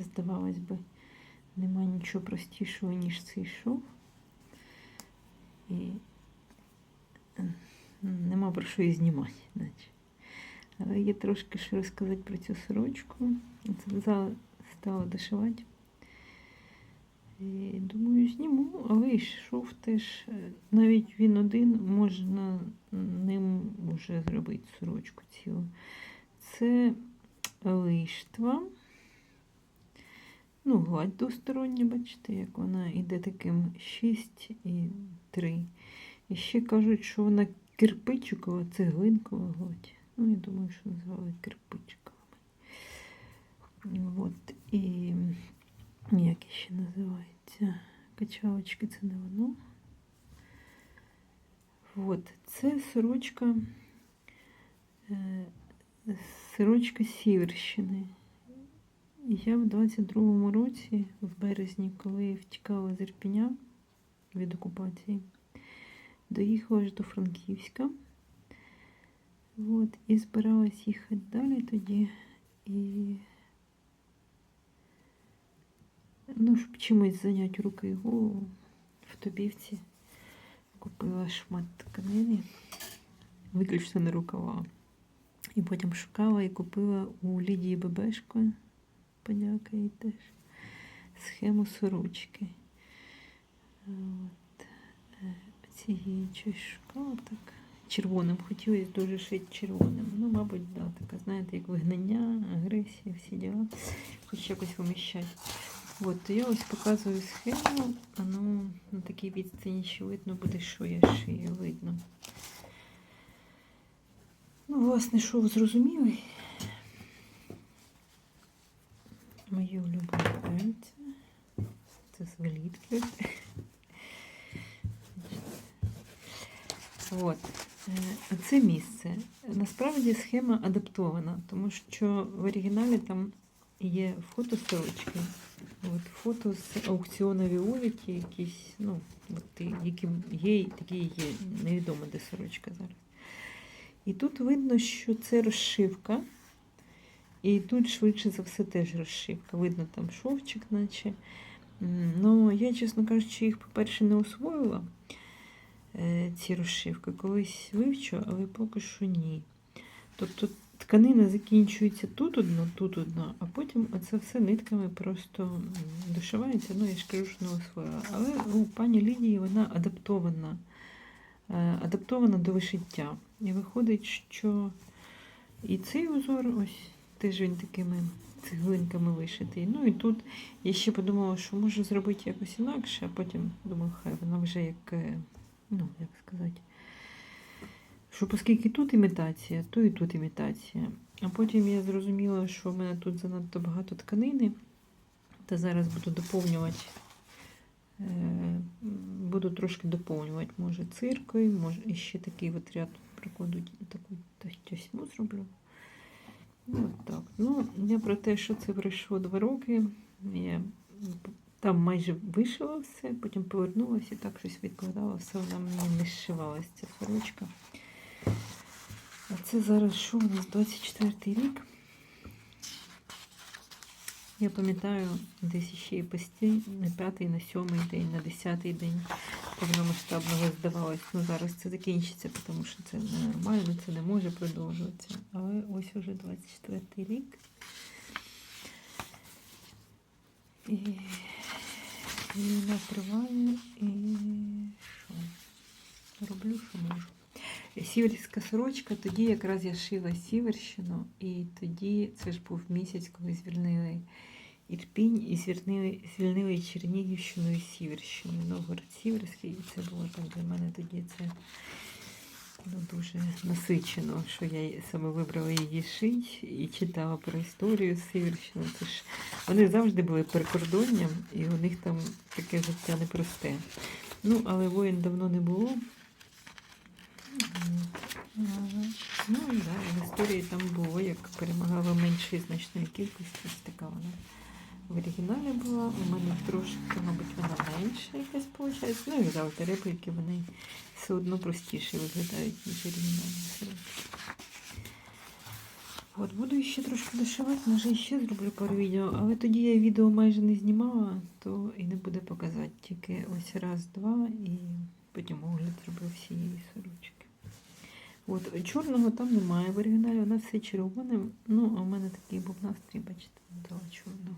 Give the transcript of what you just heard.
Здавалось би, нема нічого простішого, ніж цей шов. І е, нема про що і знімати, наче. Але є трошки що розказати про цю сорочку. Це стала дошивати. І думаю, зніму, але і шов теж, е, навіть він один, можна ним вже зробити сорочку цілу. Це лиштва. Ну, гладь двостороння, бачите, як вона йде таким 6 і 3. І ще кажуть, що вона кирпичикова, цеглинкова гладь. Ну, я думаю, що називали кирпичикова. От, і як ще називається? Качалочки це не воно. От, це сорочка, е, сорочка Сіверщини. Я в 22-му році, в березні, коли втікала з Ірпіня від окупації, доїхала аж до Франківська. От, і збиралась їхати далі тоді. І ну, щоб чимось зайняти руки і голову в Тобівці. Купила шмат тканини, виключно на рукава. І потім шукала і купила у Лідії Бебешко, подяка теж, схему сорочки. От. е, Цієї так. Червоним хотілося дуже шити червоним. Ну, мабуть, да, така, знаєте, як вигнання, агресія, всі діла. Хоч якось виміщати. От, то я ось показую схему, а ну на такій відстані ще видно буде, що я шию, видно. Ну, власне, шов зрозумілий. Мої улюблені пальці. Це з валітки. От. Е, Це місце. Насправді схема адаптована, тому що в оригіналі там є фото сорочки. От фото з аукціону Віоліті, якісь, ну, от, які є, такі є. Невідомо, де сорочка зараз. І тут видно, що це розшивка. І тут, швидше за все, теж розшивка. Видно там шовчик, наче. Ну, я, чесно кажучи, їх, по-перше, не освоїла е, ці розшивки. Колись вивчу, але поки що ні. Тобто тканина закінчується тут одно, тут одно, а потім оце все нитками просто дошивається. Ну, я ж кажу, що не освоїла. Але у пані Лідії вона адаптована, е, адаптована до вишиття. І виходить, що і цей узор, ось теж такими цеглинками вишитий. Ну і тут я ще подумала, що можу зробити якось інакше, а потім думаю, хай вона вже як, е, ну, як сказати, що оскільки тут імітація, то і тут імітація. А потім я зрозуміла, що в мене тут занадто багато тканини, та зараз буду доповнювати. е, Буду трошки доповнювати, може, циркою, може, і ще такий от ряд прикладу, таку тьосьму зроблю. Ну, так. Ну, я про те, що це пройшло два роки. Я там майже вишила все, потім повернулася і так щось відкладала, все вона мені не зшивалася, ця сорочка. А це зараз що у нас 24 рік. Я пам'ятаю, десь ще і пості на п'ятий, на сьомий день, на десятий день повномасштабного здавалось. Ну зараз це закінчиться, тому що це ненормально, це не може продовжуватися. Але ось уже 24 рік. І війна триває і що? Роблю, що можу. Сіверська сорочка, тоді якраз я шила Сіверщину, і тоді це ж був місяць, коли звільнили Ірпінь і звільнили, звільнили Чернігівщину і Сіверщину, Новгород Сіверський. І це було так для мене тоді це ну, дуже насичено, що я саме вибрала її шить і читала про історію Сіверщини. Це ж вони завжди були перекордонням, і у них там таке життя непросте. Ну, але воїн давно не було. Ага. Ну і да, і в історії там було, як перемагала меншої значної кількості, ось така вона в оригіналі була. У мене трошки, мабуть, вона менша якась виходить. Ну і завжди репліки вони все одно простіше виглядають, ніж оригінальні. От, буду ще трошки дошивати, може ще зроблю пару відео, але тоді я відео майже не знімала, то і не буде показати. Тільки ось раз, два і потім огляд зроблю всієї сорочки. От, чорного там немає в оригіналі, нас все червоне. Ну, а в мене такий був настрій, бачите, дала чорний.